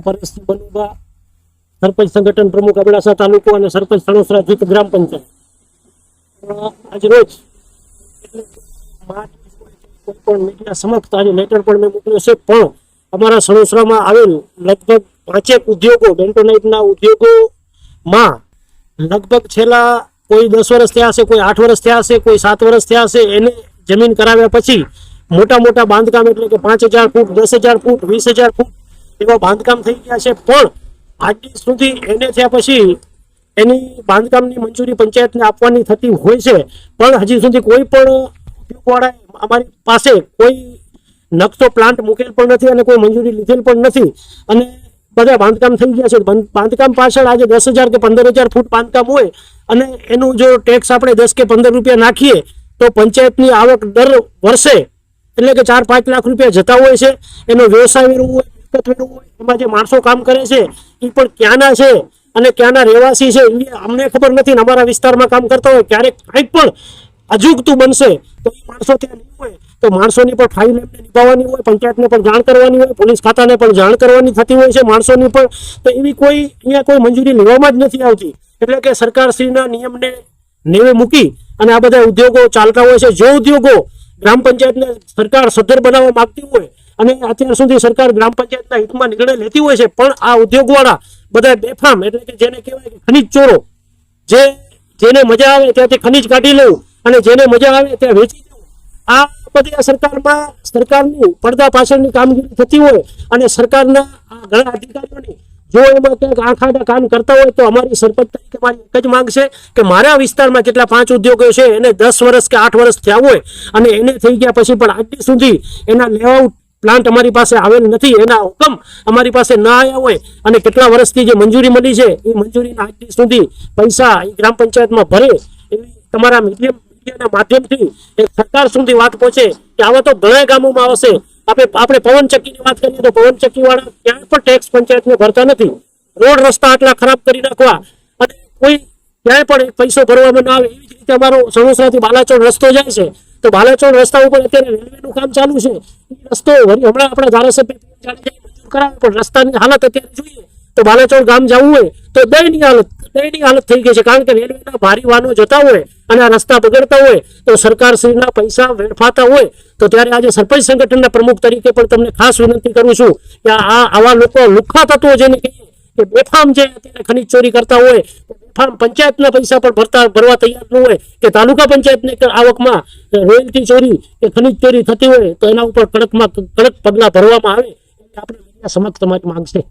મારા પરેશજી બનુભા સરપંચ સંગઠન પ્રમુખ અબડાસા તાલુકો અને સરપંચ સણોસરા જૂથ ગ્રામ પંચાયત. આજ પણ મીડિયા સમક્ષ આજે લેટર પણ મેં મોકલ્યો છે, પણ અમારા સણોસરામાં આવેલ લગભગ પાંચેક ઉદ્યોગો, બેન્ટોનાઇટના ઉદ્યોગોમાં લગભગ છેલ્લા કોઈ દસ વર્ષ થયા હશે, કોઈ આઠ વર્ષ થયા હશે, કોઈ સાત વર્ષ થયા હશે, એને જમીન કરાવ્યા પછી મોટા મોટા બાંધકામ એટલે કે પાંચ હજાર ફૂટ, દસ હજાર ફૂટ, વીસ હજાર ફૂટ એવા બાંધકામ થઈ ગયા છે. પણ આજ સુધી એને થયા પછી એની બાંધકામની મંજૂરી પંચાયતને આપવાની થતી હોય છે. પણ હજી સુધી કોઈ પણ ઉપયોગવાળા અમારી પાસે કોઈ નકશો પ્લાન્ટ મૂકેલ પણ નથી અને કોઈ મંજૂરી લીધેલ પણ નથી. અને બધા બાંધકામ થઈ ગયા છે. બાંધકામ પાછળ આજે દસ હજાર કે પંદર હજાર ફૂટ બાંધકામ હોય અને એનું જો ટેક્સ આપણે દસ કે પંદર રૂપિયા નાખીએ તો પંચાયતની આવક દર વર્ષે એટલે કે ચાર પાંચ લાખ રૂપિયા જતા હોય છે. એનો વ્યવસાય હોય હોય, એમાં જે માણસો કામ કરે છે, એ પણ ક્યાંના છે અને ક્યાંના રહેવાસી છે, એ અમને ખબર નથી ને અમારા વિસ્તારમાં કામ કરતા હોય, ક્યારેક કંઈક પણ અજુગતું બનશે, તો એ માણસો ત્યાં નહીં હોય, તો માણસોની પણ ફાઇલ એમને નિભાવવાની હોય, પંચાયતને પણ જાણ કરવાની હોય, પોલીસ ખાતાને પણ જાણ કરવાની થતી હોય છે માણસોની પણ, તો એવી કોઈ, અહીંયા કોઈ મંજૂરી લેવામાં જ નથી આવતી. એટલે કે સરકારશ્રીના નિયમને નેવે મૂકી અને આ બધા ઉદ્યોગો ચાલતા હોય છે. જો ઉદ્યોગો ગ્રામ પંચાયતને સરકાર સદ્ધર બનાવવા માગતી હોય અને અત્યાર સુધી સરકાર ગ્રામ પંચાયતના હિતમાં નિર્ણય લેતી હોય છે, પણ આ ઉદ્યોગવાળા બધા બેફામ, એટલે કે જેને કહેવાય કે ચોરો, જે જેને મજા આવે ત્યાંથી ખનીજ કાઢી લેવું અને જેને મજા આવે ત્યાં વેચી દેવું આ બધી સરકારમાં, સરકારની પડદા પાછળની કામગીરી થતી હોય અને સરકારના ઘણા અધિકારીઓની, જો એમાં ક્યાંક આંખાડા કામ કરતા હોય તો અમારી સરપંચ તરીકે મારી એક જ માંગ છે કે મારા વિસ્તારમાં કેટલા પાંચ ઉદ્યોગો છે, એને દસ વર્ષ કે આઠ વર્ષ થયા હોય અને એને થઈ ગયા પછી પણ આજ સુધી એના લેઆઉટ પ્લાન્ટ અમારી પાસે આવેલ નથી, એના હુકમ અમારી પાસે ના આવ્યા હોય અને કેટલા વર્ષથી જે મંજૂરી મળી છે, એ મંજૂરીના આજ સુધી પૈસા એ ગ્રામ પંચાયતમાં ભરે એવી તમારા મીડિયમ મીડિયાના માધ્યમથી એ સરકાર સુધી વાત પહોંચે કે આવા તો ઘણા ગામોમાં આવશે. આપણે આપણે પવનચક્કીની વાત કરીએ તો પવનચક્કીવાળા ક્યાંય પણ ટેક્સ પંચાયતને ભરતા નથી. રોડ રસ્તા આટલા ખરાબ કરી નાખવા અને કોઈ ક્યાંય પણ પૈસો ભરવામાં ના આવે. એવી જ રીતે અમારો સણોસરાથી બાલાચોડ રસ્તો જાય છે. તો બાલાચોડ રસ્તા ઉપર અત્યારે રેલવેનું કામ ચાલુ છે. રસ્તો હમણાં આપણા ધારાસભ્ય કરાવ્યો, પણ રસ્તાની હાલત અત્યારે જોઈએ. તો બાલાચોડ ગામ જવું હોય તો દયની હાલત દયની હાલત થઈ ગઈ છે. કારણ કે રેલવેના ભારી વાહનો જતા હોય અને આ રસ્તા બગડતા હોય તો સરકારશ્રીના પૈસા વેડફાતા હોય તો ત્યારે આજે સરપંચ સંગઠનના પ્રમુખ તરીકે પણ તમને ખાસ વિનંતી કરું છું કે આ આવા લોકો લુખ્ખા તત્વો જેને કહીએ કે બેફામ જે અત્યારે ખનીજ ચોરી કરતા હોય બેફામ પંચાયતના પૈસા પણ ભરતા ભરવા તૈયાર ન હોય, કે તાલુકા પંચાયતને આવકમાં રોયલ્ટી ચોરી કે ખનીજ ચોરી થતી હોય, તો એના ઉપર કડકમાં કડક પગલાં ભરવામાં આવે આપણે મીડિયા સમક્ષ તમારી માંગ છે.